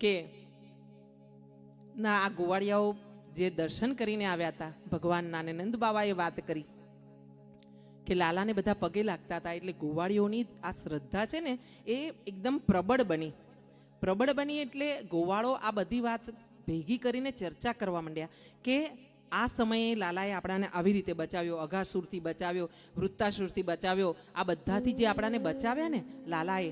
કે, ના, આ ગોવાળિયાઓ જે દર્શન કરીને આવ્યા હતા ભગવાનના ને નંદ બાબાએ વાત કરી કે લાલાને બધા પગે લાગતા હતા, એટલે ગોવાળીઓની આ શ્રદ્ધા છે ને, એ એકદમ પ્રબળ બની. પ્રબળ બની એટલે ગોવાળો આ બધી વાત ભેગી કરીને ચર્ચા કરવા માંડ્યા કે આ સમયે લાલાએ આપણાને આવી રીતે બચાવ્યો, અઘાસુરથી બચાવ્યો, વૃત્તાસુરથી બચાવ્યો, આ બધાથી જે આપણાને બચાવ્યા ને લાલાએ,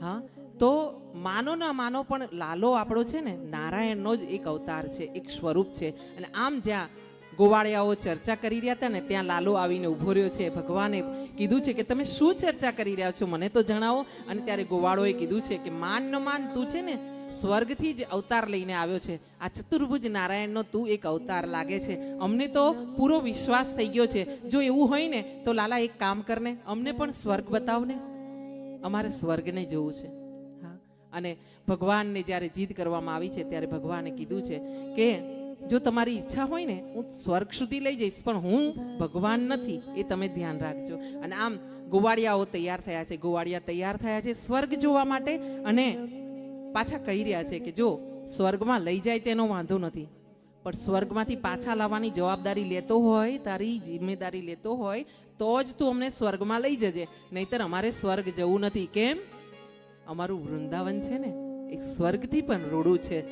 હા તો માનો ના માનો, પણ લાલો આપણો છે ને, નારાયણનો જ એક અવતાર છે, એક સ્વરૂપ છે. અને આમ જ્યાં ગોવાળિયાઓ ચર્ચા કરી રહ્યા હતા ને, ત્યાં લાલો આવીને ઊભો રહ્યો છે. ભગવાને કીધું છે કે, તમે શું ચર્ચા કરી રહ્યા છો? મને તો જણાવો. અને ત્યારે ગોવાળોએ કીધું છે કે, માન ન માન તું છે ને, સ્વર્ગથી જ અવતાર લઈને આવ્યો છે. આ ચતુર્ભુજ નારાયણનો તું એક અવતાર લાગે છે. અમને તો પૂરો વિશ્વાસ થઈ ગયો છે. જો એવું હોય ને, તો લાલા એક કામ કરને, અમને પણ સ્વર્ગ બતાવને. અમારે સ્વર્ગને જોવું છે. અને ભગવાનને જ્યારે જીદ કરવામાં આવી છે, ત્યારે ભગવાને કીધું છે કે, જો તમારી ઈચ્છા હોય ને, હું સ્વર્ગ સુધી લઈ જઈશ, પણ હું ભગવાન નથી. એ તમે ધ્યાન રાખજો. અને આમ ગોવાળિયાઓ તૈયાર થયા છે ગોવાળિયા તૈયાર થયા છે સ્વર્ગ જોવા માટે અને પાછા કહી રહ્યા છે કે, જો સ્વર્ગમાં લઈ જાય તેનો વાંધો નથી, પણ સ્વર્ગમાંથી પાછા લાવવાની જવાબદારી લેતો હોય, તારી જિમ્મેદારી લેતો હોય, તો જ તું અમને સ્વર્ગમાં લઈ જજે. નહીતર અમારે સ્વર્ગ જવું નથી. કેમ? અમારું વૃંદાવન છે ને એ સ્વર્ગથી પણ રોડું છે.